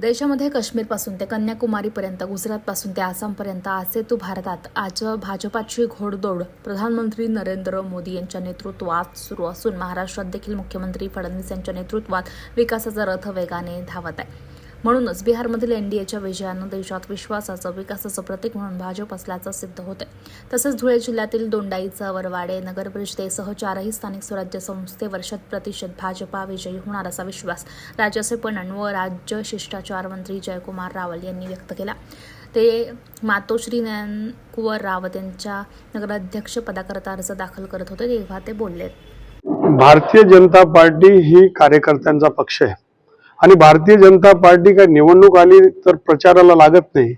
देशामध्ये काश्मीरपासून ते कन्याकुमारीपर्यंत गुजरातपासून ते आसामपर्यंत आसे तू भारतात आज भाजपाची घोडदौड. प्रधानमंत्री नरेंद्र मोदी यांच्या नेतृत्वात सुरू असून महाराष्ट्रात देखील मुख्यमंत्री फडणवीस यांच्या नेतृत्वात विकासाचा रथ वेगाने धावत आहे. म्हणूनच बिहारमधील एनडीएच्या विजयानं देशात विश्वासाचं विकासाचं प्रतीक म्हणून भाजप असल्याचं सिद्ध होते तसंच धुळे जिल्ह्यातील दोंडाईचा वरवाडे नगर परिषदेसह चारही स्थानिक स्वराज्य संस्थेवर शत प्रतिशत भाजपा विजयी होणार असा विश्वास राज्याचे पणन व राज्य शिष्टाचार मंत्री जयकुमार रावल यांनी व्यक्त केला. ते मातोश्री कुंवर रावत यांच्या नगराध्यक्ष पदाकरता अर्ज दाखल करत होते तेव्हा ते बोलले. भारतीय जनता पार्टी ही कार्यकर्त्यांचा पक्ष आहे. आणि भारतीय जनता पार्टी काय निवडणूक आली तर प्रचाराला लागत नाही.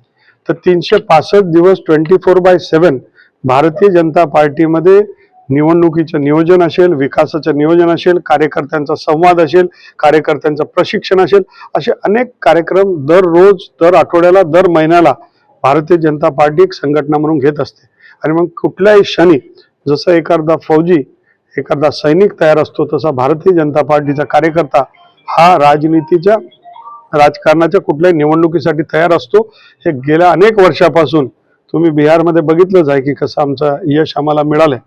तर तीनशे पासष्ट दिवस twenty four by seven Bharatiya Janata पार्टीमध्ये निवडणुकीचं नियोजन असेल विकासाचं नियोजन असेल कार्यकर्त्यांचा संवाद असेल कार्यकर्त्यांचं प्रशिक्षण असेल असे अनेक कार्यक्रम दररोज दर आठवड्याला दर महिन्याला भारतीय जनता पार्टी एक संघटना म्हणून घेत असते. आणि मग कुठल्याही क्षणी जसं एखादा फौजी एखादा सैनिक तयार असतो तसा भारतीय जनता पार्टीचा कार्यकर्ता हा राजनीतीच्या राजकारणाच्या कुठल्याही निवडणुकीसाठी तयार असतो. हे गेल्या अनेक वर्षापासून तुम्ही बिहारमध्ये बघितलंच आहे की कसं आमचं यश आम्हाला मिळालंय.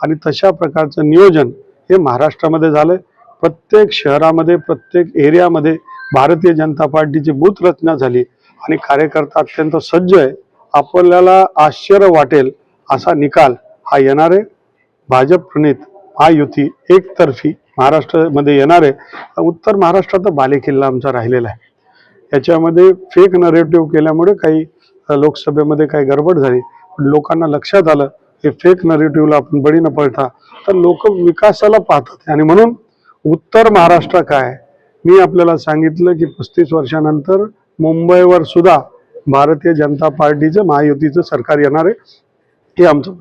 आणि तशा प्रकारचं नियोजन हे महाराष्ट्रामध्ये झालंय. प्रत्येक शहरामध्ये प्रत्येक एरियामध्ये भारतीय जनता पार्टीची बूथ रचना झाली. आणि कार्यकर्ता अत्यंत सज्ज आहे. आपल्याला आश्चर्य वाटेल असा निकाल हा येणार आहे भाजप प्रणित महायुती एकतर्फी महाराष्ट्रामध्ये येणार आहे उत्तर महाराष्ट्रात बालेकिल्ला आमचा राहिलेला आहे. याच्यामध्ये फेक नरेटिव्ह केल्यामुळे काही लोकसभेमध्ये काही गडबड झाली. पण लोकांना लक्षात आलं हे फेक नरेटिव्हला आपण बळी न पडता तर लोक विकासाला पाहतात. आणि म्हणून उत्तर महाराष्ट्र काय? मी आपल्याला सांगितलं की पस्तीस वर्षानंतर मुंबईवर सुद्धा भारतीय जनता पार्टीचं महायुतीचं सरकार येणार आहे हे आमचं